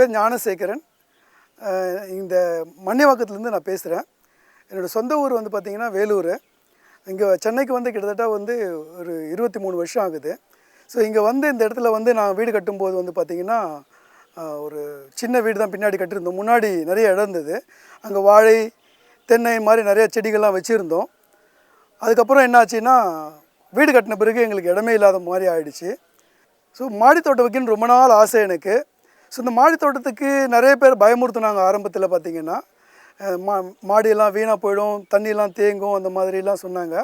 பேர் ஞானசேகரன். இந்த மண்ணிவாக்கத்துலேருந்து நான் பேசுகிறேன் என்னோடய சொந்த ஊர் வந்து பார்த்திங்கன்னா வேலூர். இங்கே சென்னைக்கு வந்து கிட்டத்தட்ட வந்து ஒரு இருபத்தி மூணு வருஷம் ஆகுது. ஸோ இங்கே வந்து இந்த இடத்துல வந்து நான் வீடு கட்டும்போது வந்து பார்த்திங்கன்னா ஒரு சின்ன வீடு தான் பின்னாடி கட்டியிருந்தோம். முன்னாடி நிறைய இடம் இருந்தது. அங்கே வாழை தென்னை மாதிரி நிறைய செடிகள்லாம் வச்சுருந்தோம். அதுக்கப்புறம் என்னாச்சுன்னா வீடு கட்டின பிறகு எங்களுக்கு இடமே இல்லாத மாதிரி ஆயிடுச்சு. ஸோ மாடி தோட்டம் வைக்கணும்னு ரொம்ப நாள் ஆசை எனக்கு. ஸோ இந்த மாடி தோட்டத்துக்கு நிறைய பேர் பயமுறுத்துனாங்க ஆரம்பத்தில் பார்த்தீங்கன்னா மா மாடியெல்லாம் வீணாக போயிடும் தண்ணியெல்லாம் தேங்கும் அந்த மாதிரிலாம் சொன்னாங்க.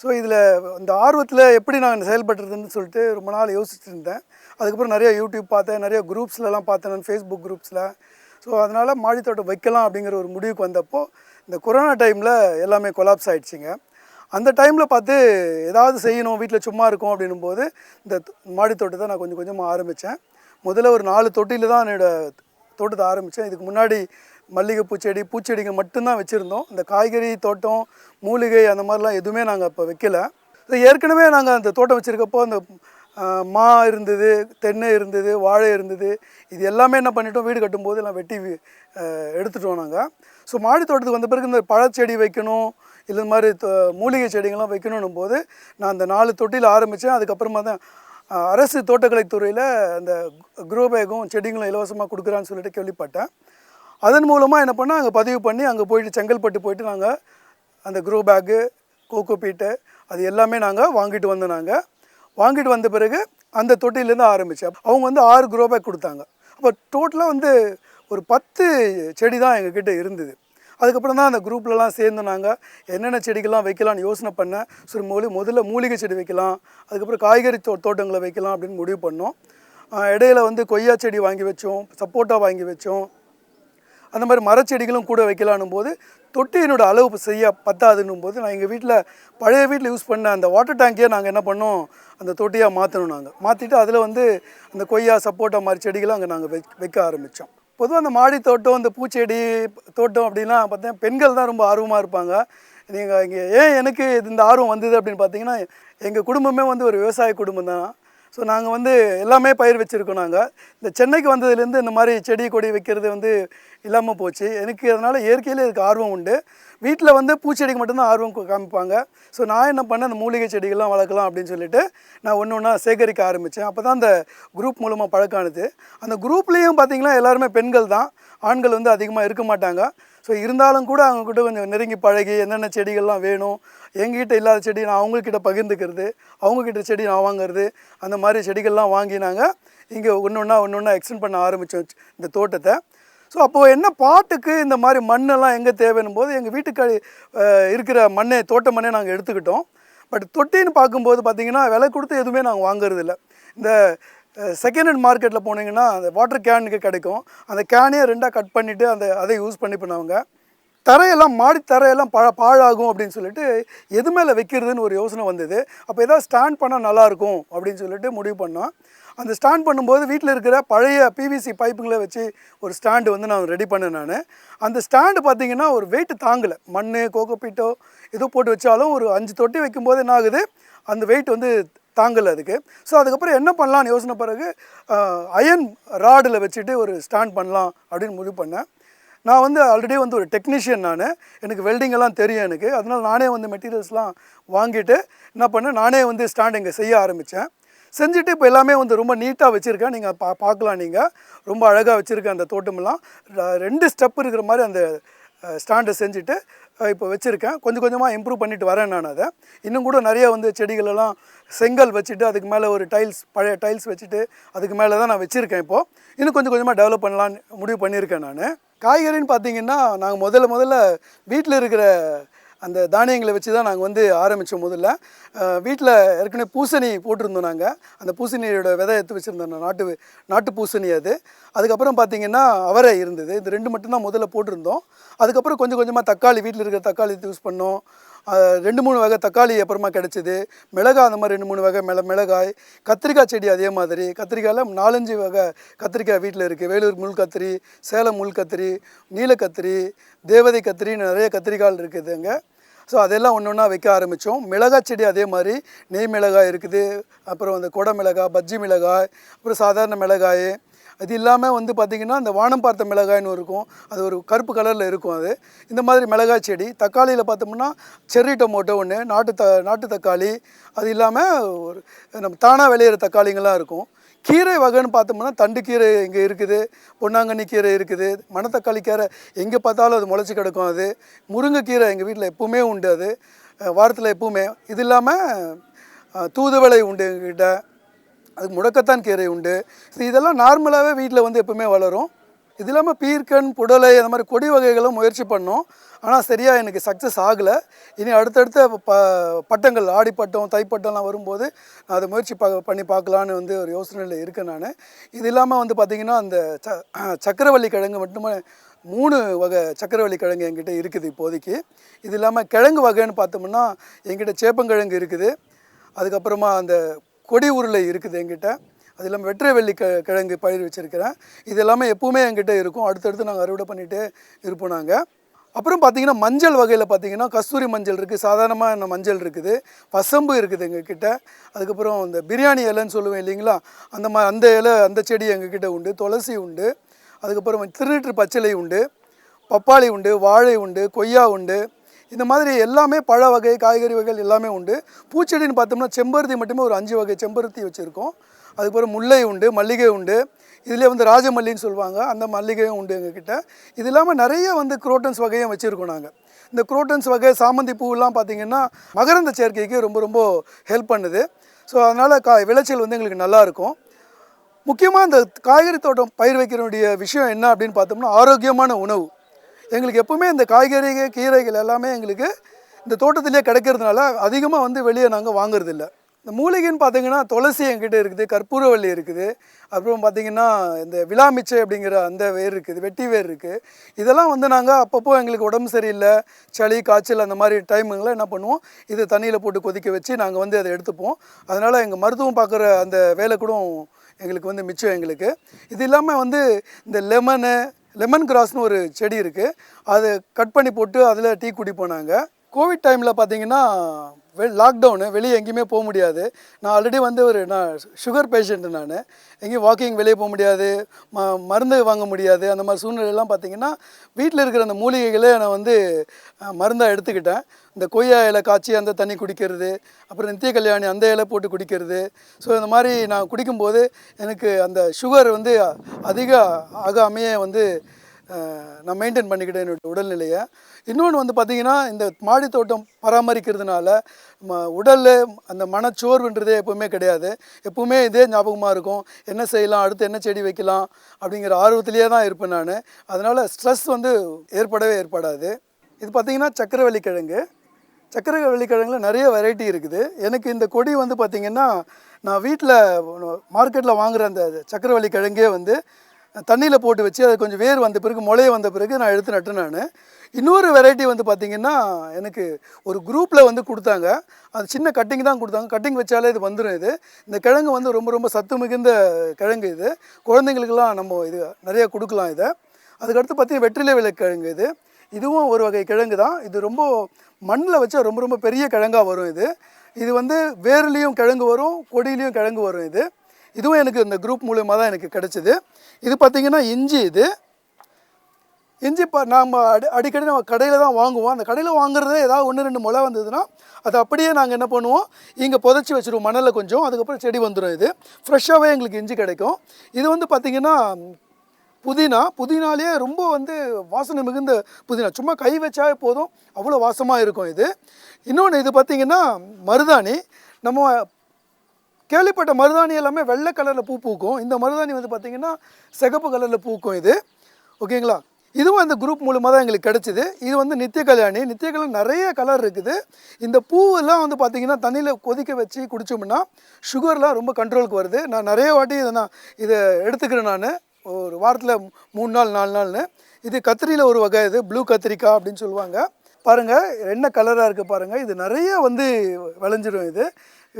ஸோ இதில் இந்த ஆர்வத்தில் எப்படி நான் செயல்பட்டுறதுன்னு சொல்லிட்டு ரொம்ப நாள் யோசிச்சுட்டு இருந்தேன். அதுக்கப்புறம் நிறைய யூடியூப் பார்த்தேன் நிறைய குரூப்ஸ்லலாம் பார்த்தேன் நான் ஃபேஸ்புக் குரூப்ஸில். ஸோ அதனால் மாடித்தோட்டம் வைக்கலாம் அப்படிங்கிற ஒரு முடிவுக்கு வந்தப்போ இந்த கொரோனா டைமில் எல்லாமே கொலாப்ஸ் ஆகிடுச்சிங்க அந்த டைமில் பார்த்து ஏதாவது செய்யணும் வீட்டில் சும்மா இருக்கும் அப்படின்னும் போது இந்த மாடித்தோட்டத்தை நான் கொஞ்சம் கொஞ்சமாக ஆரம்பித்தேன் முதல்ல ஒரு நாலு தொட்டியில் தான் என்னோடய தோட்டத்தை ஆரம்பித்தேன் இதுக்கு முன்னாடி மல்லிகைப்பூ செடி பூச்செடிங்க மட்டும்தான் வச்சுருந்தோம். இந்த காய்கறி தோட்டம் மூலிகை அந்த மாதிரிலாம் எதுவுமே நாங்கள் அப்போ வைக்கல. ஏற்கனவே நாங்கள் அந்த தோட்டம் வச்சுருக்கப்போ அந்த மா இருந்தது தென்னை இருந்தது வாழை இருந்தது. இது எல்லாமே என்ன பண்ணிட்டோம் வீடு கட்டும்போது எல்லாம் வெட்டி எடுத்துட்டோம் நாங்கள் ஸோ மாடி தோட்டத்துக்கு வந்த பிறகு இந்த பழச்செடி வைக்கணும் இல்லை இந்த மாதிரி மூலிகை செடிங்கள்லாம் வைக்கணும் போது நான் அந்த நாலு தொட்டியில் ஆரம்பித்தேன் அதுக்கப்புறமா தான் அரசு தோட்டக்கலைத்துறையில் அந்த குரோ பேக்கும் செடிங்களும் இலவசமாக கொடுக்குறான்னு சொல்லிட்டு கேள்விப்பட்டேன். அதன் மூலமாக என்ன பண்ணால் அங்கே பதிவு பண்ணி அங்கே போயிட்டு செங்கல்பட்டு போயிட்டு நாங்கள் அந்த குரோ பேக்கு கோகோ பீட்டு அது எல்லாமே நாங்கள் வாங்கிட்டு வந்தோம் நாங்கள் வாங்கிட்டு வந்த பிறகு அந்த தொட்டிலேருந்து ஆரம்பித்தேன் அவங்க வந்து ஆறு குரோ பேக் கொடுத்தாங்க. அப்போ டோட்டலாக வந்து ஒரு பத்து செடி தான் எங்ககிட்ட இருந்தது. அதுக்கப்புறம் தான் அந்த குரூப்லலாம் சேர்ந்து நாங்கள் என்னென்ன செடிகள்லாம் வைக்கலாம்னு யோசனை பண்ணேன் சரி மூலி முதல்ல மூலிகை செடி வைக்கலாம் அதுக்கப்புறம் காய்கறி தோ தோட்டங்களை வைக்கலாம் அப்படின்னு முடிவு பண்ணோம். இடையில வந்து கொய்யா செடி வாங்கி வச்சோம் சப்போட்டா வாங்கி வச்சோம். அந்த மாதிரி மரச்செடிகளும் கூட வைக்கலான்னும் போது தொட்டியினோட அளவு செய்ய பத்தாதுன்னும் போது நான் எங்கள் வீட்டில் பழைய வீட்டில் யூஸ் பண்ண அந்த வாட்டர் டேங்கே நாங்கள் என்ன பண்ணோம் அந்த தொட்டியாக மாற்றணும் நாங்கள் மாற்றிட்டு அதில் வந்து அந்த கொய்யா சப்போட்டா மாதிரி செடிகளும் அங்கே நாங்கள் வைக்க ஆரம்பித்தோம் பொதுவாக அந்த மாடி தோட்டம் இந்த பூச்செடி தோட்டம் அப்படின்னா பார்த்தீங்கன்னா பெண்கள் தான் ரொம்ப ஆர்வமாக இருப்பாங்க. நீங்கள் இங்கே ஏன் எனக்கு இது இந்த ஆர்வம் வந்தது அப்படின்னு பார்த்தீங்கன்னா எங்கள் குடும்பமே வந்து ஒரு விவசாய குடும்பம் தான். ஸோ நாங்கள் வந்து எல்லாமே பயிர் வச்சுருக்கோம் நாங்கள் இந்த சென்னைக்கு வந்ததுலேருந்து இந்த மாதிரி செடி கொடி வைக்கிறது வந்து இல்லாமல் போச்சு. எனக்கு அதனால் இயற்கையிலே இதுக்கு ஆர்வம் உண்டு. வீட்டில் வந்து பூச்செடிக்கு மட்டும்தான் ஆர்வம் காமிப்பாங்க. ஸோ நான் என்ன பண்ணேன்? அந்த மூலிகை செடிகள்லாம் வளர்க்கலாம் அப்படின்னு சொல்லிட்டு நான் ஒன்று ஒன்றா சேகரிக்க ஆரம்பித்தேன் அப்போ தான் அந்த குரூப் மூலமாக பழக்கானது அந்த குரூப்லேயும் பார்த்திங்கன்னா எல்லாருமே பெண்கள் தான். ஆண்கள் வந்து அதிகமாக இருக்க மாட்டாங்க. ஸோ இருந்தாலும் கூட அவங்கக்கிட்ட கொஞ்சம் நெருங்கி பழகி என்னென்ன செடிகள்லாம் வேணும் எங்ககிட்ட இல்லாத செடி நான் அவங்கக்கிட்ட பகிர்ந்துக்கிறது அவங்கக்கிட்ட செடி நான் வாங்குறது அந்த மாதிரி செடிகள்லாம் வாங்கி நாங்கள் இங்கே ஒன்று ஒன்றா ஒன்று ஒன்றா எக்ஸ்டெண்ட் பண்ண ஆரம்பித்தோம் இந்த தோட்டத்தை. ஸோ அப்போது என்ன பாட்டுக்கு இந்த மாதிரி மண்ணெல்லாம் எங்கே தேவைன்னும் போது எங்கள் வீட்டுக்கு இருக்கிற மண்ணை தோட்ட மண்ணை நாங்கள் எடுத்துக்கிட்டோம். பட் தொட்டின்னு பார்க்கும்போது பார்த்திங்கன்னா விலை கொடுத்து எதுவுமே நாங்கள் வாங்குறதில்ல. இந்த செகண்ட் ஹேண்ட் மார்க்கெட்டில் போனீங்கன்னா அந்த வாட்டர் கேனுக்கு கிடைக்கும். அந்த கேனையே ரெண்டாக கட் பண்ணிவிட்டு அந்த அதை யூஸ் பண்ணி பண்ணுவாங்க. தரையெல்லாம் மாடி தரையெல்லாம் பழ பாழாகும் அப்படின்னு சொல்லிட்டு எது மேலே வைக்கிறதுன்னு ஒரு யோசனை வந்தது. அப்போ ஏதாவது ஸ்டாண்ட் பண்ணால் நல்லாயிருக்கும் அப்படின்னு சொல்லிட்டு முடிவு பண்ணோம். அந்த ஸ்டாண்ட் பண்ணும்போது வீட்டில் இருக்கிற பழைய பிவிசி பைப்புங்களை வச்சு ஒரு ஸ்டாண்டு வந்து நான் ரெடி பண்ணேன் நான். அந்த ஸ்டாண்டு பார்த்தீங்கன்னா ஒரு வெயிட் தாங்கலை. மண் கோகோபீட்டோ ஏதோ போட்டு வச்சாலும் ஒரு அஞ்சு தொட்டி வைக்கும்போது என்ன ஆகுது அந்த வெயிட் வந்து தாங்கலை அதுக்கு. ஸோ அதுக்கப்புறம் என்ன பண்ணலாம்னு யோசனை பிறகு அயன் ராடில் வச்சுட்டு ஒரு ஸ்டாண்ட் பண்ணலாம் அப்படின்னு முடிவு பண்ணேன். நான் வந்து ஆல்ரெடி வந்து ஒரு டெக்னீஷியன் நான். எனக்கு வெல்டிங்கெல்லாம் தெரியும் எனக்கு. அதனால் நானே வந்து மெட்டீரியல்ஸ்லாம் வாங்கிட்டு என்ன பண்ணேன் நானே வந்து ஸ்டாண்ட் இங்கே செய்ய ஆரம்பித்தேன் செஞ்சுட்டு இப்போ எல்லாமே வந்து ரொம்ப நீட்டாக வச்சுருக்கேன். நீங்கள் பா பார்க்கலாம் நீங்கள் ரொம்ப அழகாக வச்சுருக்கேன் அந்த தோட்டமெல்லாம். ரெண்டு ஸ்டெப் இருக்கிற மாதிரி அந்த ஸ்டாண்டை செஞ்சுட்டு இப்போ வச்சுருக்கேன். கொஞ்சம் கொஞ்சமாக இம்ப்ரூவ் பண்ணிட்டு வரேன் நான் அதை. இன்னும் கூட நிறைய வந்து செடிகளெல்லாம் செங்கல் வச்சுட்டு அதுக்கு மேலே ஒரு டைல்ஸ் பழைய டைல்ஸ் வச்சுட்டு அதுக்கு மேலே தான் நான் வச்சுருக்கேன் இப்போது இன்னும் கொஞ்சம் கொஞ்சமாக டெவலப் பண்ணலான்னு முடிவு பண்ணியிருக்கேன் நான். காய்கறின்னு பார்த்தீங்கன்னா நாங்கள் முதல்ல முதல்ல வீட்டில் இருக்கிற அந்த தானியங்களை வச்சு தான் நாங்கள் வந்து ஆரம்பித்தோம் முதல்ல வீட்டில் ஏற்கனவே பூசணி போட்டிருந்தோம் நாங்கள் அந்த பூசணியோட விதை எடுத்து வச்சுருந்தோம். நாட்டு நாட்டு பூசணி அது. அதுக்கப்புறம் பார்த்தீங்கன்னா அவரை இருந்தது. இது ரெண்டு மட்டும்தான் முதல்ல போட்டிருந்தோம். அதுக்கப்புறம் கொஞ்சம் கொஞ்சமாக தக்காளி வீட்டில் இருக்கிற தக்காளி யூஸ் பண்ணோம். ரெண்டு மூணு வகை தக்காளி அப்புறமா கிடச்சிது. மிளகாய் அந்த மாதிரி ரெண்டு மூணு வகை மிள மிளகாய். கத்திரிக்காய் செடி அதே மாதிரி. கத்திரிக்காயில் நாலஞ்சு வகை கத்திரிக்காய் வீட்டில் இருக்குது வேலூர் முள் கத்திரி சேலம் முள் கத்திரி நீலக்கத்திரி தேவதை கத்திரின்னு நிறைய கத்திரிக்காய் இருக்குது அங்கே. ஸோ அதெல்லாம் ஒன்று ஒன்றா வைக்க ஆரம்பித்தோம் மிளகாய் செடி அதே மாதிரி நெய் மிளகாய் இருக்குது அப்புறம் அந்த கொடை மிளகாய் பஜ்ஜி மிளகாய் அப்புறம் சாதாரண மிளகாய். அது இல்லாமல் வந்து பார்த்திங்கன்னா அந்த வானம் பார்த்த மிளகாய்னு இருக்கும். அது ஒரு கருப்பு கலரில் இருக்கும் அது. இந்த மாதிரி மிளகாய் செடி தக்காளியில் பார்த்தோம்னா செர்ரி டொமோட்டோ ஒன்று நாட்டு த நாட்டு தக்காளி. அது இல்லாமல் ஒரு நம்ம தானாக விளையிற தக்காளிங்கள்லாம் இருக்கும். கீரை வகைன்னு பார்த்தோம்னா தண்டு கீரை இங்கே இருக்குது பொன்னாங்கண்ணி கீரை இருக்குது மணத்தக்காளி கீரை எங்கே பார்த்தாலும் அது முளைச்சி கிடக்கும் அது. முருங்கைக்கீரை எங்கள் வீட்டில் எப்பவுமே உண்டு அது. வாரத்தில் எப்பவுமே. இது இல்லாமல் தூதுவளை உண்டு எங்ககிட்ட. அதுக்கு முடக்கத்தான் கீரை உண்டு. ஸோ இதெல்லாம் நார்மலாகவே வீட்டில் வந்து எப்பவுமே வளரும். இது இல்லாமல் பீர்க்கன் புடலை அந்த மாதிரி கொடி வகைகளும் முயற்சி பண்ணோம். ஆனால் சரியாக எனக்கு சக்ஸஸ் ஆகலை. இனி அடுத்தடுத்த ப பட்டங்கள் ஆடிப்பட்டம் தைப்பட்டம்லாம் வரும்போது நான் அதை முயற்சி பா பண்ணி பார்க்கலான்னு வந்து ஒரு யோசனையில் இருக்கேன் நான். இது இல்லாமல் வந்து பார்த்திங்கன்னா அந்த ச சக்கரவள்ளி கிழங்கு மட்டுமே மூணு வகை சக்கரவள்ளி கிழங்கு என்கிட்ட இருக்குது இப்போதைக்கு. இது இல்லாமல் கிழங்கு வகைன்னு பார்த்தோம்னா என்கிட்ட சேப்பங்கிழங்கு இருக்குது. அதுக்கப்புறமா அந்த கொடி உருளை இருக்குது என்கிட்ட. அது இல்லாமல் வெற்றை வெள்ளி க கிழங்கு பயிர் வச்சுருக்கிறேன். இது எல்லாமே எப்போவுமே என்கிட்ட இருக்கும். அடுத்தடுத்து நாங்கள் அறுவடை பண்ணிகிட்டே இருப்போம் நாங்கள் அப்புறம் பார்த்தீங்கன்னா மஞ்சள் வகையில் பார்த்தீங்கன்னா கஸ்தூரி மஞ்சள் இருக்குது சாதாரணமான மஞ்சள் இருக்குது. பசம்பு இருக்குது எங்ககிட்ட. அதுக்கப்புறம் இந்த பிரியாணி இலைன்னு சொல்லுவேன் இல்லைங்களா? அந்த மா அந்த இலை அந்த செடி எங்ககிட்ட உண்டு. துளசி உண்டு. அதுக்கப்புறம் திருநீற்று பச்சிலை உண்டு. பப்பாளி உண்டு வாழை உண்டு கொய்யா உண்டு. இந்த மாதிரி எல்லாமே பழ வகை காய்கறி வகைகள் எல்லாமே உண்டு. பூச்செடின்னு பார்த்தோம்னா செம்பருத்தி மட்டுமே ஒரு அஞ்சு வகை செம்பருத்தி வச்சுருக்கோம். அதுக்கப்புறம் முல்லை உண்டு மல்லிகை உண்டு. இதிலே வந்து ராஜமல்லின்னு சொல்லுவாங்க. அந்த மல்லிகையும் உண்டு எங்ககிட்ட. இது இல்லாமல் நிறைய வந்து குரோட்டன்ஸ் வகையும் வச்சுருக்கோம் நாங்கள் இந்த குரோட்டன்ஸ் வகை சாமந்தி பூவெல்லாம் பார்த்திங்கன்னா மகரந்த சேர்க்கைக்கு ரொம்ப ரொம்ப ஹெல்ப் பண்ணுது. ஸோ அதனால் கா விளைச்சல் வந்து எங்களுக்கு நல்லாயிருக்கும் முக்கியமாக இந்த காய்கறி தோட்டம் பயிர் வைக்கிறனுடைய விஷயம் என்ன அப்படின்னு பார்த்தோம்னா ஆரோக்கியமான உணவு. எங்களுக்கு எப்பவுமே இந்த காய்கறிகள் கீரைகள் எல்லாமே எங்களுக்கு இந்த தோட்டத்திலே கிடைக்கிறதுனால அதிகமாக வந்து வெளியே நாங்கள் வாங்குறதில்ல. இந்த மூலிகைன்னு பார்த்தீங்கன்னா துளசி என்கிட்ட இருக்குது கற்பூரவள்ளி இருக்குது. அப்புறம் பார்த்தீங்கன்னா இந்த விழாமிச்சை அப்படிங்கிற அந்த வேர் இருக்குது வெட்டி வேர் இருக்குது இதெல்லாம் வந்து நாங்கள் அப்பப்போ எங்களுக்கு உடம்பு சரியில்லை சளி காய்ச்சல் அந்த மாதிரி டைமுங்களாம் என்ன பண்ணுவோம் இது தண்ணியில் போட்டு கொதிக்க வச்சு நாங்கள் வந்து அதை எடுத்துப்போம். அதனால் எங்கள் மருத்துவம் பார்க்குற அந்த வேலை கூட எங்களுக்கு வந்து மிச்சம் எங்களுக்கு. இது இல்லாமல் வந்து இந்த லெமனு லெமன் கிராஸ்னு ஒரு செடி இருக்குது அதை கட் பண்ணி போட்டு அதில் டீ குடிப்போம் நாங்கள் கோவிட் டைமில் பார்த்தீங்கன்னா வெ லாக்டவுனு வெளியே எங்கேயுமே போக முடியாது. நான் ஆல்ரெடி வந்து ஒரு நான் சுகர் பேஷண்ட்டு நான். எங்கேயும் வாக்கிங் வெளியே போக முடியாது. ம மருந்து வாங்க முடியாது. அந்த மாதிரி சூழ்நிலையெல்லாம் பார்த்தீங்கன்னா வீட்டில் இருக்கிற அந்த மூலிகைகளே நான் வந்து மருந்தாக எடுத்துக்கிட்டேன். இந்த கொய்யா இலை காய்ச்சி அந்த தண்ணி குடிக்கிறது அப்புறம் நித்திய கல்யாணி அந்த இலை போட்டு குடிக்கிறது. ஸோ இந்த மாதிரி நான் குடிக்கும்போது எனக்கு அந்த சுகர் வந்து அதிக ஆகாமையே வந்து நான் மெயின்டைன் பண்ணிக்கிட்டேன் என்னுடைய உடல்நிலையை. இன்னொன்று வந்து பார்த்திங்கன்னா இந்த மாடி தோட்டம் பராமரிக்கிறதுனால ம உடல் அந்த மனச்சோர்வுன்றதே எப்போவுமே கிடையாது. எப்போவுமே இதே ஞாபகமாக இருக்கும். என்ன செய்யலாம் அடுத்து என்ன செடி வைக்கலாம் அப்படிங்கிற ஆர்வத்திலேயே தான் இருப்பேன் நான். அதனால் ஸ்ட்ரெஸ் வந்து ஏற்படவே ஏற்படாது. இது பார்த்திங்கன்னா சக்கரவள்ளி கிழங்கு. சக்கரவள்ளி கிழங்குல நிறைய வெரைட்டி இருக்குது. எனக்கு இந்த கொடி வந்து பார்த்திங்கன்னா நான் வீட்டில் மார்க்கெட்டில் வாங்குகிற அந்த சக்கரவள்ளி கிழங்கே வந்து தண்ணியில் போட்டு வச்சு அது கொஞ்சம் வேர் வந்த பிறகு முளைய வந்த பிறகு நான் எடுத்து நட்டேன் நான். இன்னொரு வெரைட்டி வந்து பார்த்திங்கன்னா எனக்கு ஒரு குரூப்பில் வந்து கொடுத்தாங்க. அது சின்ன கட்டிங் தான் கொடுத்தாங்க. கட்டிங் வச்சாலே இது வந்துடும் இது. இந்த கிழங்கு வந்து ரொம்ப ரொம்ப சத்து மிகுந்த கிழங்கு இது. குழந்தைங்களுக்கெல்லாம் நம்ம இது நிறைய கொடுக்கலாம் இதை. அதுக்கடுத்து பார்த்தீங்கன்னா வெற்றிலை விலை கிழங்கு இது. இதுவும் ஒரு வகை கிழங்கு தான். இது ரொம்ப மண்ணில் வச்சா ரொம்ப ரொம்ப பெரிய கிழங்காக வரும் இது. இது வந்து வேர்லேயும் கிழங்கு வரும் கொடியிலையும் கிழங்கு வரும் இது. இதுவும் எனக்கு இந்த குரூப் மூலியமாக தான் எனக்கு கிடச்சிது. இது பார்த்திங்கன்னா இஞ்சி இது. இஞ்சி இப்போ நாம் அடி அடிக்கடி நம்ம கடையில் தான் வாங்குவோம். அந்த கடையில் வாங்குறதே ஏதாவது ஒன்று ரெண்டு முளை வந்ததுன்னா அது அப்படியே நாங்கள் என்ன பண்ணுவோம்? இங்கே புதைச்சி வச்சுருவோம் மணலில் கொஞ்சம். அதுக்கப்புறம் செடி வந்துடும் இது. ஃப்ரெஷ்ஷாகவே எங்களுக்கு இஞ்சி கிடைக்கும். இது வந்து பார்த்திங்கன்னா புதினா. புதினாலேயே ரொம்ப வந்து வாசனை மிகுந்த புதினா. சும்மா கை வச்சாவே போதும். அவ்வளோ வாசமாக இருக்கும் இது. இன்னொன்று இது பார்த்திங்கன்னா மருதாணி. நம்ம கேள்விப்பட்ட மருதாணி எல்லாமே வெள்ளை கலரில் பூ பூக்கும். இந்த மருதாணி வந்து பார்த்திங்கன்னா சிகப்பு கலரில் பூக்கும் இது. ஓகேங்களா இதுவும் அந்த குரூப் மூலமாக தான் எங்களுக்கு கிடச்சிது. இது வந்து நித்திய கல்யாணி நித்திய கல்யாணி நிறைய கலர் இருக்குது. இந்த பூவெல்லாம் வந்து பார்த்திங்கன்னா தண்ணியில் கொதிக்க வச்சு குடித்தோம்னா சுகர்லாம் ரொம்ப கண்ட்ரோலுக்கு வருது. நான் நிறைய வாட்டி இதை நான் இதை எடுத்துக்கிறேன் நான். ஒரு வாரத்தில் மூணு நாள் நாலு நாள்னு. இது கத்திரியில் ஒரு வகை இது. ப்ளூ கத்திரிக்காய் அப்படின்னு சொல்லுவாங்க. பாருங்கள் என்ன கலராக இருக்குது பாருங்கள் இது நிறைய வந்து விளைஞ்சிடும் இது.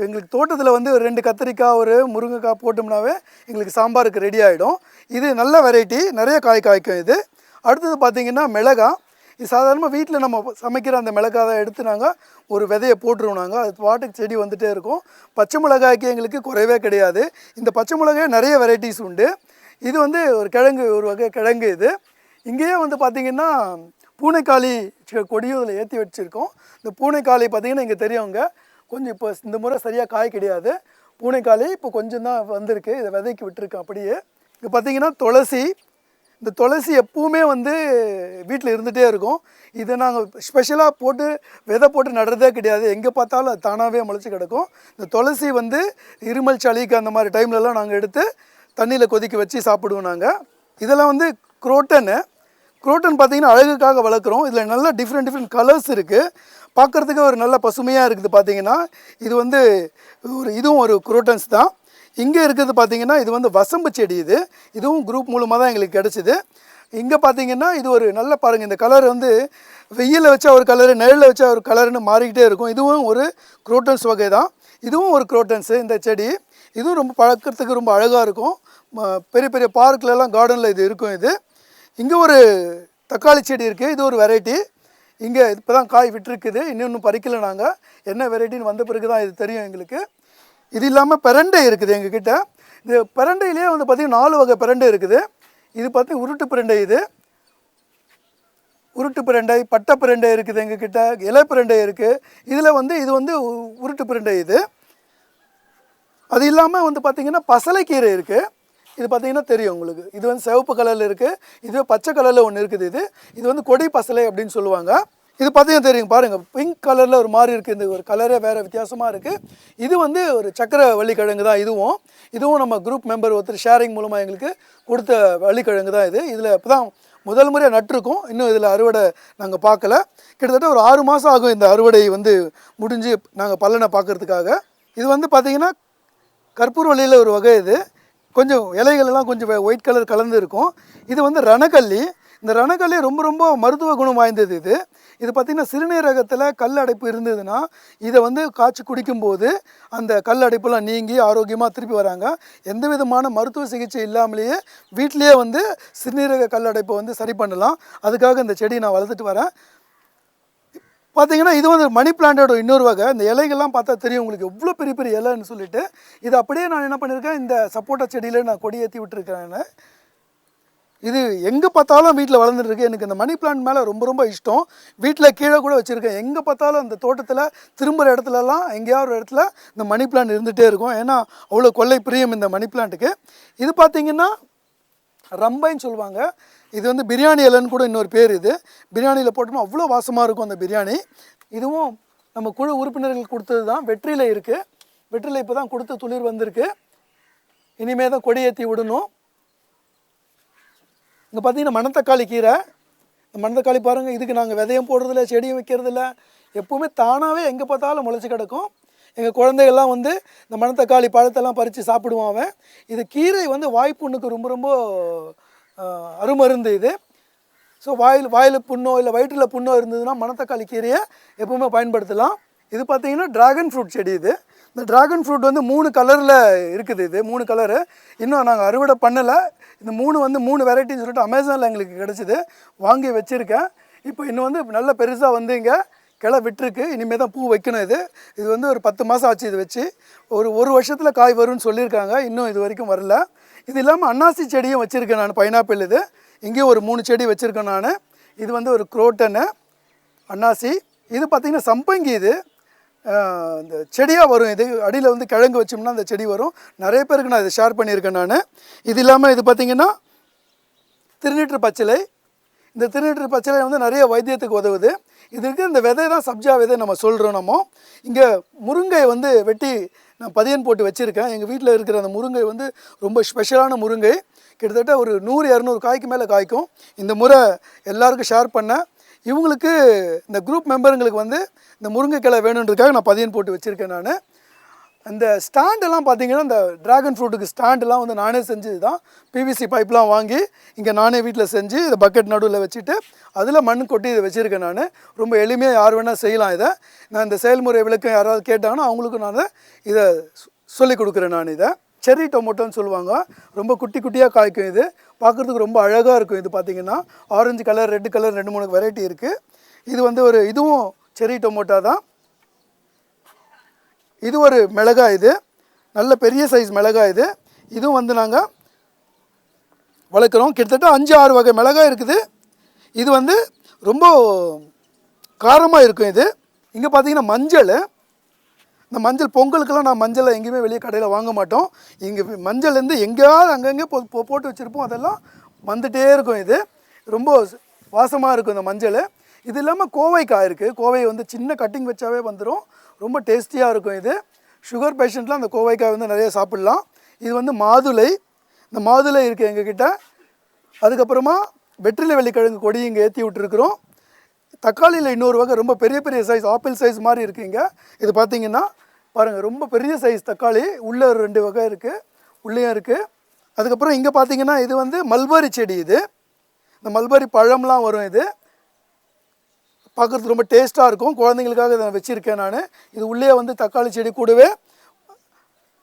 எங்களுக்கு தோட்டத்தில் வந்து ஒரு ரெண்டு கத்திரிக்காய் ஒரு முருங்கைக்காய் போட்டோம்னாவே எங்களுக்கு சாம்பாருக்கு ரெடி ஆகிடும் இது நல்ல வெரைட்டி நிறைய காய் காய்க்கும் இது. அடுத்தது பார்த்திங்கன்னா மிளகாய் இது சாதாரணமாக வீட்டில் நம்ம சமைக்கிற அந்த மிளகாய் தான் எடுத்து நாங்கள் ஒரு விதையை போட்டுருவோம் நாங்கள் அது பாட்டுக்கு செடி வந்துகிட்டே இருக்கும். பச்சை மிளகாய்க்கு எங்களுக்கு குறைவே கிடையாது. இந்த பச்சை மிளகாய் நிறைய வெரைட்டிஸ் உண்டு. இது வந்து ஒரு கிழங்கு ஒரு வகை கிழங்கு இது. இங்கேயே வந்து பார்த்திங்கன்னா பூனைக்காளி கொடியும் இதில் ஏற்றி வச்சுருக்கோம். இந்த பூனைக்காளி பார்த்திங்கன்னா இங்கே தெரியவங்க கொஞ்சம் இப்போ இந்த முறை சரியாக காய் கிடையாது. பூனைக்காளி இப்போ கொஞ்சம் தான் வந்திருக்கு. இதை விதைக்கு விட்டுருக்கேன் அப்படியே. இங்கே பார்த்தீங்கன்னா துளசி. இந்த துளசி எப்பவுமே வந்து வீட்டில் இருந்துகிட்டே இருக்கும். இதை நாங்கள் ஸ்பெஷலாக போட்டு விதை போட்டு நடுறதே கிடையாது. எங்கே பார்த்தாலும் அது தானாகவே முளைச்சி கிடக்கும். இந்த துளசி வந்து இருமல் சளிக்கு அந்த மாதிரி டைம்லலாம் நாங்கள் எடுத்து தண்ணியில் கொதிக்க வச்சு சாப்பிடுவோம் நாங்கள் இதெல்லாம் வந்து குரோட்டனு. குரோட்டன் பார்த்தீங்கன்னா அழகுக்காக வளர்க்குறோம். இதில் நல்ல டிஃப்ரெண்ட் டிஃப்ரெண்ட் கலர்ஸ் இருக்குது பார்க்குறதுக்கு ஒரு நல்ல பசுமையாக இருக்குது பார்த்தீங்கன்னா இது வந்து ஒரு இதுவும் ஒரு குரோட்டன்ஸ் தான். இங்கே இருக்கிறது பார்த்தீங்கன்னா இது வந்து வசம்பு செடி இது. இதுவும் குரூப் மூலமாக தான் எங்களுக்கு கிடச்சிது. இங்கே பார்த்தீங்கன்னா இது ஒரு நல்ல பாருங்கள் இந்த கலர் வந்து வெயிலில் வச்சா ஒரு கலரு நிழலில் வச்சா ஒரு கலர்னு மாறிக்கிட்டே இருக்கும். இதுவும் ஒரு குரோட்டன்ஸ் வகை தான். இதுவும் ஒரு குரோட்டன்ஸு இந்த செடி. இதுவும் ரொம்ப பழக்கிறதுக்கு ரொம்ப அழகாக இருக்கும். பெரிய பெரிய பார்க்கிலலாம் கார்டனில் இது இருக்கும் இது. இங்கே ஒரு தக்காளி செடி இருக்குது இது ஒரு வெரைட்டி இங்கே இப்போ தான் காய் விட்டுருக்குது. இன்னும் பறிக்கலை நாங்கள் என்ன வெரைட்டின்னு வந்த பிறகு தான் இது தெரியும் எங்களுக்கு. இது இல்லாமல் பிரண்டை இருக்குது எங்ககிட்ட. இது பிரண்டையிலே வந்து பார்த்திங்கன்னா நாலு வகை பிரண்டை இருக்குது. இது பார்த்து உருட்டு பிரண்டை இது. உருட்டு பிரண்டை பட்டை பிரண்டை இருக்குது எங்ககிட்ட. இலை பிரண்டை இருக்குது இதில் வந்து இது வந்து உ- உருட்டு பிரண்டை இது. அது இல்லாமல் வந்து பார்த்திங்கன்னா பசலைக்கீரை இருக்குது இது பார்த்தீங்கன்னா தெரியும் உங்களுக்கு. இது வந்து சிவப்பு கலரில் இருக்குது இது பச்சை கலரில் ஒன்று இருக்குது இது. இது வந்து கொடி பசலை அப்படின்னு சொல்லுவாங்க. இது பார்த்தீங்கன்னா தெரியும். பாருங்கள் பிங்க் கலரில் ஒரு மாதிரி இருக்குது இந்த ஒரு கலரே வேறு வித்தியாசமாக இருக்குது இது வந்து ஒரு சக்கர வள்ளிக்கிழங்கு தான் இதுவும். இதுவும் நம்ம குரூப் மெம்பர் ஒருத்தர் ஷேரிங் மூலமாக எங்களுக்கு கொடுத்த வள்ளிக்கிழங்கு தான் இது. இதில் இப்போ தான் முதல் முறையாக நட்டிருக்கோம். இன்னும் இதில் அறுவடை நாங்கள் பார்க்கல. கிட்டத்தட்ட ஒரு ஆறு மாதம் ஆகும் இந்த அறுவடை வந்து முடிஞ்சு நாங்கள் பல்லனை பார்க்கறதுக்காக. இது வந்து பார்த்திங்கன்னா கற்பூர் வழியில் ஒரு வகை இது. கொஞ்சம் இலைகள் எல்லாம் கொஞ்சம் ஒயிட் கலர் கலந்து இருக்கும். இது வந்து ரணக்கல்லி. இந்த ரணக்கல்லி ரொம்ப ரொம்ப மருத்துவ குணம் வாய்ந்தது இது. இது பார்த்திங்கன்னா சிறுநீரகத்தில் கல் அடைப்பு இருந்ததுன்னா இதை வந்து காய்ச்சி குடிக்கும்போது அந்த கல் அடைப்புலாம் நீங்கி ஆரோக்கியமாக திருப்பி வராங்க. எந்த விதமான மருத்துவ சிகிச்சை இல்லாமலேயே வீட்டிலேயே வந்து சிறுநீரக கல் அடைப்பை வந்து சரி பண்ணலாம். அதுக்காக இந்த செடி நான் வளர்த்துட்டு வரேன். பார்த்தீங்கன்னா இது வந்து மணி பிளான்ட்டோட இன்னொரு வகை. இந்த இலைகள்லாம் பார்த்தா தெரியும் உங்களுக்கு எவ்வளோ பெரிய பெரிய இலைன்னு சொல்லிட்டு. இது அப்படியே நான் என்ன பண்ணியிருக்கேன் இந்த சப்போட்டா செடியில் நான் கொடி ஏற்றி விட்டுருக்கேன் இது எங்கே பார்த்தாலும் வீட்டில் வளர்ந்துட்டுருக்கு. எனக்கு இந்த மணி பிளான்ட் மேலே ரொம்ப ரொம்ப இஷ்டம். வீட்டில் கீழே கூட வச்சுருக்கேன். எங்கே பார்த்தாலும் அந்த தோட்டத்தில் திரும்புகிற இடத்துலலாம் எங்கேயாவது ஒரு இடத்துல இந்த மணி பிளான்ட் இருந்துகிட்டே இருக்கும். ஏன்னா அவ்வளோ கொள்ளை பிரியம் இந்த மணி பிளான்ட்டுக்கு இது பார்த்தீங்கன்னா ரம்பைன்னு சொல்லுவாங்க. இது வந்து பிரியாணி இலைன்னு கூட இன்னொரு பேர் இது. பிரியாணியில் போட்டோம்னா அவ்வளோ வாசமாக இருக்கும் அந்த பிரியாணி. இதுவும் நம்ம குழு உறுப்பினர்கள் கொடுத்தது தான் வெற்றியில் இருக்குது வெற்றிலை இப்போ தான் கொடுத்த துளிர் வந்திருக்கு. இனிமே தான் கொடியேற்றி விடணும். இங்கே பார்த்தீங்கன்னா மணத்தக்காளி கீரை. இந்த மணத்தக்காளி பாருங்கள் இதுக்கு நாங்கள் விதையும் போடுறதில்ல செடியும் வைக்கிறதில்ல. எப்போவுமே தானாகவே எங்கே பார்த்தாலும் முளைச்சி கிடக்கும். எங்கள் குழந்தைகள்லாம் வந்து இந்த மணத்தக்காளி பழத்தெல்லாம் பறித்து சாப்பிடுவான் அவன். இது கீரை வந்து வாய்ப்புண்ணுக்கு ரொம்ப ரொம்ப அருமருந்து இது. ஸோ வாயில் வாயில் புண்ணோ இல்லை வயிற்றில் புண்ணோ இருந்ததுன்னா மணத்தக்காளி கீரையை எப்பவுமே பயன்படுத்தலாம். இது பார்த்தீங்கன்னா டிராகன் ஃப்ரூட் செடி இது. இந்த டிராகன் ஃப்ரூட் வந்து மூணு கலரில் இருக்குது இது மூணு கலரு இன்னும் நாங்கள் அறுவடை பண்ணலை. இந்த மூணு வந்து மூணு வெரைட்டின்னு சொல்லிட்டு அமேசானில் எங்களுக்கு கிடச்சிது. வாங்கி வச்சுருக்கேன். இப்போ இன்னும் வந்து நல்ல பெருசாக வந்து இங்கே கிளை விட்டுருக்கு. இனிமேல் தான் பூ வைக்கணும் இது. இது வந்து ஒரு பத்து மாதம் ஆச்சு இது வச்சு. ஒரு ஒரு வருஷத்தில் காய் வரும்னு சொல்லியிருக்காங்க. இன்னும் இது வரைக்கும் வரல. இது இல்லாமல் அன்னாசி செடியும் வச்சுருக்கேன் நான் பைனாப்பிள் இது. இங்கேயும் ஒரு மூணு செடி வச்சுருக்கேன் நான். இது வந்து ஒரு குரோட்டனு அன்னாசி. இது பார்த்திங்கன்னா சம்பங்கி இது. இந்த செடியாக வரும் இது. அடியில் வந்து கிழங்கு வச்சோம்னா அந்த செடி வரும். நிறைய பேருக்கு நான் இதை ஷேர் பண்ணியிருக்கேன் நான். இது இல்லாமல் இது பார்த்திங்கன்னா திருநீற்று பச்சிலை. இந்த திருநீற்று பச்சிலை வந்து நிறைய வைத்தியத்துக்கு உதவுது. இதுக்கு இந்த விதை தான் சப்ஜா விதை நம்ம சொல்கிறோம் நம்ம. இங்கே முருங்கை வந்து வெட்டி நான் பதியன் போட்டு வச்சுருக்கேன். எங்கள் வீட்டில் இருக்கிற அந்த முருங்கை வந்து ரொம்ப ஸ்பெஷலான முருங்கை. கிட்டத்தட்ட ஒரு நூறு இரநூறு காய்க்கு மேலே காய்க்கும். இந்த முறை எல்லாருக்கும் ஷேர் பண்ணேன். இவங்களுக்கு இந்த குரூப் மெம்பருங்களுக்கு வந்து இந்த முருங்கைக்கிழ வேணுன்றதுக்காக நான் பதியன் போட்டு வச்சுருக்கேன் நான். அந்த ஸ்டாண்டெல்லாம் பார்த்தீங்கன்னா இந்த ட்ராகன் ஃப்ரூட்டுக்கு ஸ்டாண்டெல்லாம் வந்து நானே செஞ்சது தான் பிவிசி பைப்லாம் வாங்கி இங்கே நானே வீட்டில் செஞ்சு இதை பக்கெட் நடுவில் வச்சுட்டு அதில் மண் கொட்டி இதை வச்சுருக்கேன் நான். ரொம்ப எளிமையாக யார் வேணால் செய்யலாம் இதை. நான் இந்த செயல்முறை விளக்கம் யாராவது கேட்டாங்கன்னா அவங்களுக்கும் நான் இதை சொல்லி கொடுக்குறேன் நான் இதை. செர்ரி டொமோட்டோன்னு சொல்லுவாங்க. ரொம்ப குட்டி குட்டியாக காய்க்கும் இது. பார்க்குறதுக்கு ரொம்ப அழகாக இருக்கும் இது பார்த்திங்கன்னா. ஆரஞ்சு கலர் ரெட் கலர் ரெண்டு மூணு வெரைட்டி இருக்குது இது வந்து ஒரு இதுவும் செர்ரி டொமோட்டோ தான். இது ஒரு மிளகாய் இது. நல்ல பெரிய சைஸ் மிளகாய் இது. இதுவும் வந்து நாங்கள் வளர்க்குறோம். கிட்டத்தட்ட அஞ்சு ஆறு வகை மிளகாய் இருக்குது. இது வந்து ரொம்ப காரமாக இருக்கும் இது. இங்கே பார்த்தீங்கன்னா மஞ்சள். இந்த மஞ்சள் பொங்கலுக்கெல்லாம் நான் மஞ்சளை எங்கேயுமே வெளியே கடையில் வாங்க மாட்டோம். இங்கே மஞ்சள்லேருந்து எங்கேயாவது அங்கங்கே போ போட்டு வச்சுருப்போம். அதெல்லாம் வந்துகிட்டே இருக்கும் இது. ரொம்ப வாசமாக இருக்கும் இந்த மஞ்சள். இது இல்லாமல் கோவைக்காய் இருக்குது கோவை வந்து சின்ன கட்டிங் வச்சாவே வந்துடும் ரொம்ப டேஸ்டியாக இருக்கும் இது. சுகர் பேஷண்ட்லாம் அந்த கோவைக்காய் வந்து நிறைய சாப்பிட்லாம். இது வந்து மாதுளை. இந்த மாதுளை இருக்குது எங்ககிட்ட. அதுக்கப்புறமா வெற்றிலை வெள்ளிக்கிழங்கு கொடி இங்கே ஏற்றி விட்டுருக்குறோம். தக்காளியில் இன்னொரு வகை ரொம்ப பெரிய பெரிய சைஸ் ஆப்பிள் சைஸ் மாதிரி இருக்குங்க இது பார்த்தீங்கன்னா பாருங்கள் ரொம்ப பெரிய சைஸ் தக்காளி. உள்ளே ஒரு ரெண்டு வகை இருக்குது உள்ளேயும் இருக்குது அதுக்கப்புறம் இங்கே பார்த்தீங்கன்னா இது வந்து மல்பரி செடி இது. இந்த மல்பரி பழம்லாம் வரும் இது. பார்க்குறதுக்கு ரொம்ப டேஸ்ட்டாக இருக்கும். குழந்தைங்களுக்காக இதை வச்சுருக்கேன் நான். இது உள்ளே வந்து தக்காளி செடி கூடவே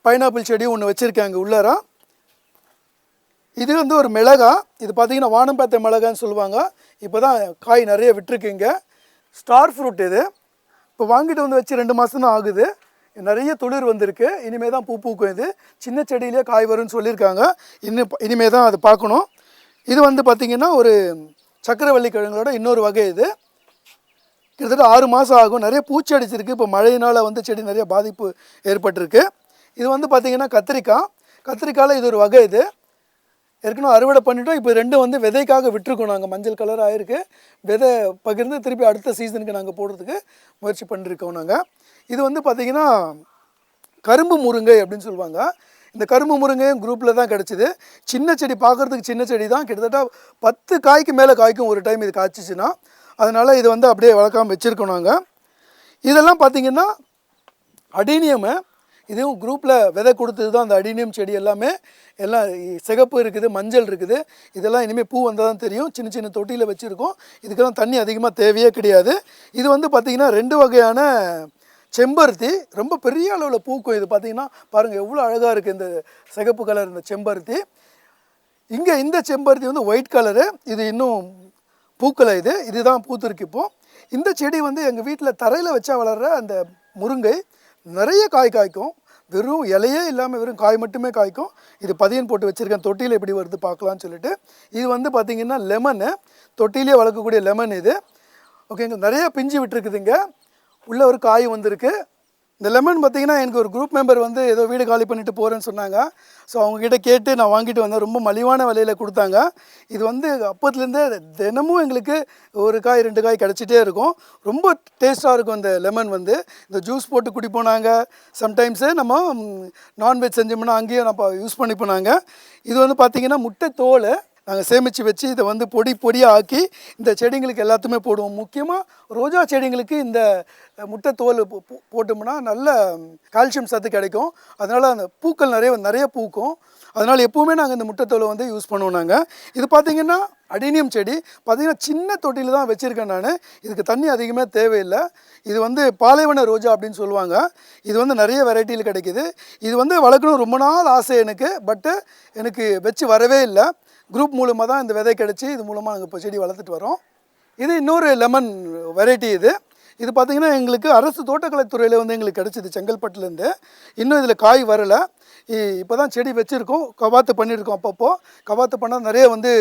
பைனாப்பிள் செடி ஒன்று வச்சுருக்கேன் அங்கே உள்ளாரா. இது வந்து ஒரு மிளகா. இது பார்த்தீங்கன்னா பார்த்த மிளகான்னு சொல்லுவாங்க. இப்போ தான் காய் நிறைய விட்டுருக்குங்க ஸ்டார் ஃப்ரூட் இது. இப்போ வாங்கிட்டு வந்து வச்சு ரெண்டு மாதம் தான் ஆகுது. நிறைய துளிர் வந்திருக்கு. இனிமேல் தான் பூ பூக்கும் இது. சின்ன செடியிலே காய் வரும்னு சொல்லியிருக்காங்க. இன்னும் இனிமேல் தான் அது பார்க்கணும். இது வந்து பார்த்திங்கன்னா ஒரு சக்கரவள்ளி கிழங்களோட இன்னொரு வகை இது. கிட்டத்தட்ட ஆறு மாதம் ஆகும். நிறைய பூச்சி அடிச்சிருக்கு. இப்போ மழையினால் வந்து செடி நிறைய பாதிப்பு ஏற்பட்டிருக்கு. இது வந்து பார்த்திங்கன்னா கத்திரிக்காய். கத்திரிக்காயில் இது ஒரு வகை இது. ஏற்கனவே அறுவடை பண்ணிட்டோம். இப்போ ரெண்டும் வந்து விதைக்காக விட்டுருக்கோம் நாங்கள் மஞ்சள் கலர் ஆகிருக்கு விதை பகிர்ந்து திருப்பி அடுத்த சீசனுக்கு நாங்கள் போடுறதுக்கு முயற்சி பண்ணியிருக்கோம் நாங்கள் இது வந்து பார்த்திங்கன்னா கரும்பு முருங்கை அப்படின்னு சொல்லுவாங்க. இந்த கரும்பு முருங்கையும் குரூப்பில் தான் கிடச்சிது. சின்ன செடி பார்க்குறதுக்கு சின்ன செடி தான். கிட்டத்தட்ட பத்து காய்க்கு மேலே காய்க்கும் ஒரு டைம் இது காய்ச்சிச்சுன்னா அதனால் இது வந்து அப்படியே வளர்க்காம வச்சுருக்கோம் நாங்கள் இதெல்லாம் பார்த்திங்கன்னா அடீனியமு இதுவும் குரூப்பில் விதை கொடுத்தது தான் அந்த அடினியம் செடி எல்லாமே. எல்லாம் சிகப்பு இருக்குது மஞ்சள் இருக்குது. இதெல்லாம் இனிமேல் பூ வந்தால் தான் தெரியும். சின்ன சின்ன தொட்டியில் வச்சுருக்கோம். இதுக்கெல்லாம் தண்ணி அதிகமாக தேவையே கிடையாது. இது வந்து பார்த்திங்கன்னா ரெண்டு வகையான செம்பருத்தி. ரொம்ப பெரிய அளவில் பூக்கும் இது பார்த்திங்கன்னா பாருங்கள் எவ்வளோ அழகாக இருக்குது இந்த சிகப்பு கலர் இந்த செம்பருத்தி. இங்கே இந்த செம்பருத்தி வந்து ஒயிட் கலரு இது இன்னும் பூக்களை இது இதுதான் பூத்திருக்கு இப்போ. இந்த செடி வந்து எங்கள் வீட்டில் தரையில் வச்சா வளர்கிற அந்த முருங்கை நிறைய காய் காய்க்கும். வெறும் இலையே இல்லாமல் வெறும் காய் மட்டுமே காய்க்கும். இது பதியன் போட்டு வச்சுருக்கேன். தொட்டியில் எப்படி வருது பார்க்கலான்னு சொல்லிட்டு. இது வந்து பார்த்திங்கன்னா லெமனு. தொட்டிலே வளர்க்கக்கூடிய லெமன் இது. ஓகேங்க நிறைய பிஞ்சு விட்டுருக்குதுங்க. உள்ள ஒரு காய் வந்திருக்கு. இந்த லெமன் பார்த்தீங்கன்னா எனக்கு ஒரு குரூப் மெம்பர் வந்து ஏதோ வீடு காலி பண்ணிட்டு போகிறேன்னு சொன்னாங்க. ஸோ அவங்கக்கிட்ட கேட்டு நான் வாங்கிட்டு வந்தேன். ரொம்ப மலிவான விலையில் கொடுத்தாங்க. இது வந்து அப்பத்துலேருந்தே தினமும் எங்களுக்கு ஒரு காய் ரெண்டு காய் கிடச்சிட்டே இருக்கும். ரொம்ப டேஸ்ட்டாக இருக்கும் இந்த லெமன் வந்து. இந்த ஜூஸ் போட்டு குடிப்போம் நாங்கள் சம்டைம்ஸு நம்ம நான்வெஜ் செஞ்சோம்னா அங்கேயும் நம்ம யூஸ் பண்ணிப்போம் நாங்கள் இது வந்து பார்த்திங்கன்னா முட்டை தோல் நாங்கள் சேமித்து வச்சு இதை வந்து பொடி பொடியாக ஆக்கி இந்த செடிங்களுக்கு எல்லாத்துமே போடுவோம். முக்கியமாக ரோஜா செடிங்களுக்கு இந்த முட்டை தோல் போ- போட்டோம்னா நல்ல கால்சியம் சத்து கிடைக்கும். அதனால் அந்த பூக்கள் நிறைய நிறைய பூக்கும். அதனால் எப்போவுமே நாங்கள் இந்த முட்டைத்தோலை வந்து யூஸ் பண்ணுவோம் நாங்கள் இது பார்த்திங்கன்னா அடினியம் செடி. பார்த்திங்கன்னா சின்ன தொட்டியில் தான் வச்சுருக்கேன் நான். இதுக்கு தண்ணி அதிகமாக தேவையில்லை. இது வந்து பாலைவன ரோஜா அப்படின்னு சொல்லுவாங்க. இது வந்து நிறைய வெரைட்டியில் கிடைக்கிது. இது வந்து வளர்க்கணும் ரொம்ப நாள் ஆசை எனக்கு. பட்டு எனக்கு வச்சு வரவே இல்லை. குரூப் மூலமாக தான் இந்த விதை கிடச்சி இது மூலமாக நாங்கள் இப்போ செடி வளர்த்துட்டு வரோம். இது இன்னொரு லெமன் வெரைட்டி இது. இது பார்த்திங்கன்னா எங்களுக்கு அரசு தோட்டக்கலைத்துறையில் வந்து எங்களுக்கு கிடச்சிது செங்கல்பட்டுலேருந்து இன்னும் இதில் காய் வரலை. இப்போ தான் செடி வச்சுருக்கோம். கவாத்து பண்ணியிருக்கோம் அப்பப்போ. கவாத்து பண்ணால் நிறைய வந்து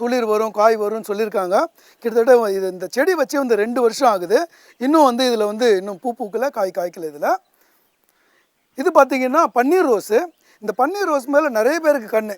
துளிர் வரும் காய் வரும்னு சொல்லியிருக்காங்க. கிட்டத்தட்ட இது இந்த செடி வச்சு வந்து ரெண்டு வருஷம் ஆகுது. இன்னும் வந்து இதில் வந்து இன்னும் பூ பூக்கலை காய் காய்க்கல இதில். இது பார்த்தீங்கன்னா பன்னீர் ரோஸு. இந்த பன்னீர் ரோஸ் மேலே நிறைய பேருக்கு கண்ணு.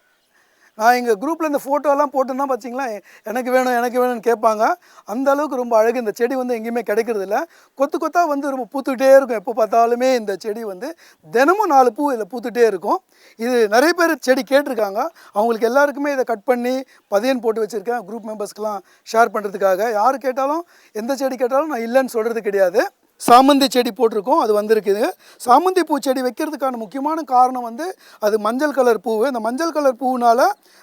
நான் எங்கள் குரூப்பில் இந்த ஃபோட்டோலாம் போட்டோன்னா பார்த்தீங்களா எனக்கு வேணும் எனக்கு வேணும்னு கேட்பாங்க. அந்த அளவுக்கு ரொம்ப அழகு. இந்த செடி வந்து எங்கேயுமே கிடைக்கிறது இல்லை. கொத்து கொத்தாக வந்து ரொம்ப பூத்துக்கிட்டே இருக்கும். எப்போ பார்த்தாலுமே இந்த செடி வந்து தினமும் நாலு பூ இதில் பூத்துட்டே இருக்கும். இது நிறைய பேர் செடி கேட்டிருக்காங்க. அவங்களுக்கு எல்லாருக்குமே இதை கட் பண்ணி பதியன் போட்டு வச்சுருக்கேன். குரூப் மெம்பர்ஸ்க்கெலாம் ஷேர் பண்ணுறதுக்காக யார் கேட்டாலும் எந்த செடி கேட்டாலும் நான் இல்லைன்னு சொல்கிறது கிடையாது. சாமந்தி செடி போட்டிருக்கோம் அது வந்திருக்குது. சாமந்தி பூ செடி வைக்கிறதுக்கான முக்கியமான காரணம் வந்து அது மஞ்சள் கலர் பூ. இந்த மஞ்சள் கலர் பூவினால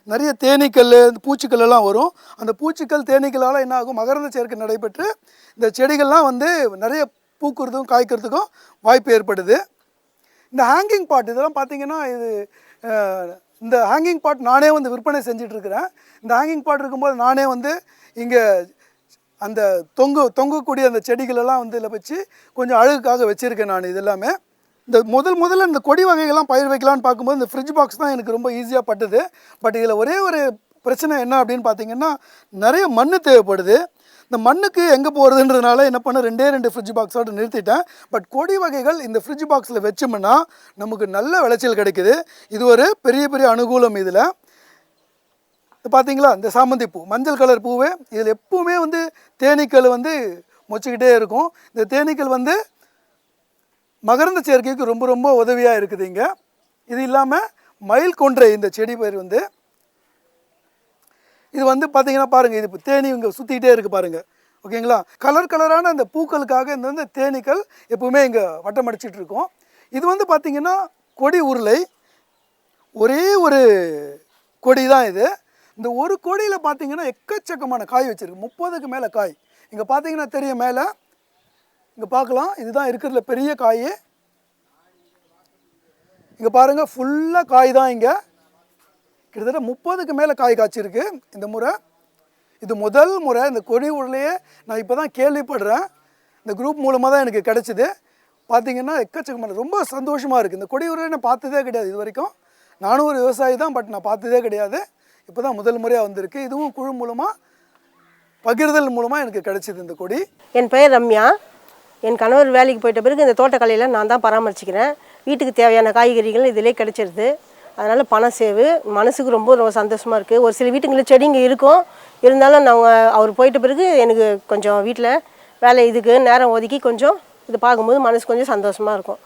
நிறைய தேனீக்கல் இந்த எல்லாம் வரும். அந்த பூச்சிக்கல் தேனீக்களால் என்ன ஆகும்? மகரந்த சேர்க்கை நடைபெற்று இந்த செடிகள்லாம் வந்து நிறைய பூக்குறதுக்கும் காய்க்கிறதுக்கும் வாய்ப்பு ஏற்படுது. இந்த ஹேங்கிங் பாட் இதெல்லாம் பார்த்தீங்கன்னா இது இந்த ஹேங்கிங் பாட் நானே வந்து விற்பனை செஞ்சிட்ருக்கிறேன் இந்த ஹேங்கிங் பாட் இருக்கும்போது நானே வந்து இங்கே அந்த தொங்கு தொங்கக்கூடிய அந்த செடிகளெல்லாம் வந்து இதில் வச்சு கொஞ்சம் அழகுக்காக வச்சுருக்கேன் நான் இது எல்லாமே இந்த முதல் முதல்ல இந்த கொடி வகைகள்லாம் பயிர் வைக்கலாம்னு பார்க்கும்போது இந்த ஃப்ரிட்ஜ் பாக்ஸ் தான் எனக்கு ரொம்ப ஈஸியாக பட்டுது. பட் இதில் ஒரே ஒரு பிரச்சனை என்ன அப்படின்னு பார்த்தீங்கன்னா நிறைய மண் தேவைப்படுது. இந்த மண்ணுக்கு எங்கே போகிறதுன்றதுனால என்ன பண்ண ரெண்டே ரெண்டு ஃப்ரிட்ஜ் பாக்ஸோடு நிறுத்திட்டேன். பட் கொடி வகைகள் இந்த ஃப்ரிட்ஜ் பாக்ஸில் வச்சோம்னா நமக்கு நல்ல விளைச்சல் கிடைக்குது. இது ஒரு பெரிய பெரிய அனுகூலம் இதில். இது பார்த்தீங்களா இந்த சாமந்தி பூ மஞ்சள் கலர் பூவே இதில் எப்பவுமே வந்து தேனீக்கள் வந்து மொச்சிக்கிட்டே இருக்கும். இந்த தேனீக்கள் வந்து மகரந்த சேர்க்கைக்கு ரொம்ப ரொம்ப உதவியாக இருக்குது இங்கே. இது இல்லாமல் மயில் கொன்றை இந்த செடி பேர் வந்து. இது வந்து பார்த்தீங்கன்னா பாருங்கள் இது இப்போ தேனி இங்கே சுற்றிக்கிட்டே இருக்குது பாருங்கள் ஓகேங்களா? கலர் கலரான அந்த பூக்களுக்காக இந்த வந்து தேனீக்கள் எப்பவுமே இங்கே வட்டம் அடிச்சிட்டு இருக்கோம். இது வந்து பார்த்திங்கன்னா கொடி உருளை. ஒரே ஒரு கொடி தான் இது. இந்த ஒரு கொடியில் பார்த்தீங்கன்னா எக்கச்சக்கமான காய் வச்சுருக்கு. முப்பதுக்கு மேலே காய். இங்கே பார்த்தீங்கன்னா தெரியும் மேலே. இங்கே பார்க்கலாம் இதுதான் இருக்கிறதுல பெரிய காய். இங்கே பாருங்கள் ஃபுல்லாக காய் தான் இங்கே. கிட்டத்தட்ட முப்பதுக்கு மேலே காய் காய்ச்சிருக்கு இந்த முறை. இது முதல் முறை இந்த கொடி உடலையே நான் இப்போ தான் கேள்விப்படுறேன். இந்த குரூப் மூலமாக தான் எனக்கு கிடச்சிது. பார்த்தீங்கன்னா எக்கச்சக்கமான ரொம்ப சந்தோஷமாக இருக்குது இந்த கொடி உடலை நான் பார்த்ததே கிடையாது இது வரைக்கும். நானும் ஒரு விவசாயி தான் பட் நான் பார்த்ததே கிடையாது. இப்போ தான் முதல் முறையாக வந்திருக்கு. இதுவும் குழு மூலமாக பகிர்தல் மூலமாக எனக்கு கிடச்சிது இந்த கொடி. என் பெயர் ரம்யா. என் கணவர் வேலைக்கு போயிட்ட பிறகு இந்த தோட்டக்கலையில் நான் தான் பராமரிச்சுக்கிறேன். வீட்டுக்கு தேவையான காய்கறிகள் இதிலே கிடைச்சிருது. அதனால் பணம் சேவு மனசுக்கு ரொம்ப ரொம்ப சந்தோஷமாக இருக்குது ஒரு சில வீட்டுங்களில் செடிங்க இருக்கும். இருந்தாலும் நாங்கள் அவர் போயிட்ட பிறகு எனக்கு கொஞ்சம் வீட்டில் வேலை இதுக்கு நேரம் ஒதுக்கி கொஞ்சம் இது பார்க்கும்போது மனசு கொஞ்சம் சந்தோஷமாக இருக்கும்.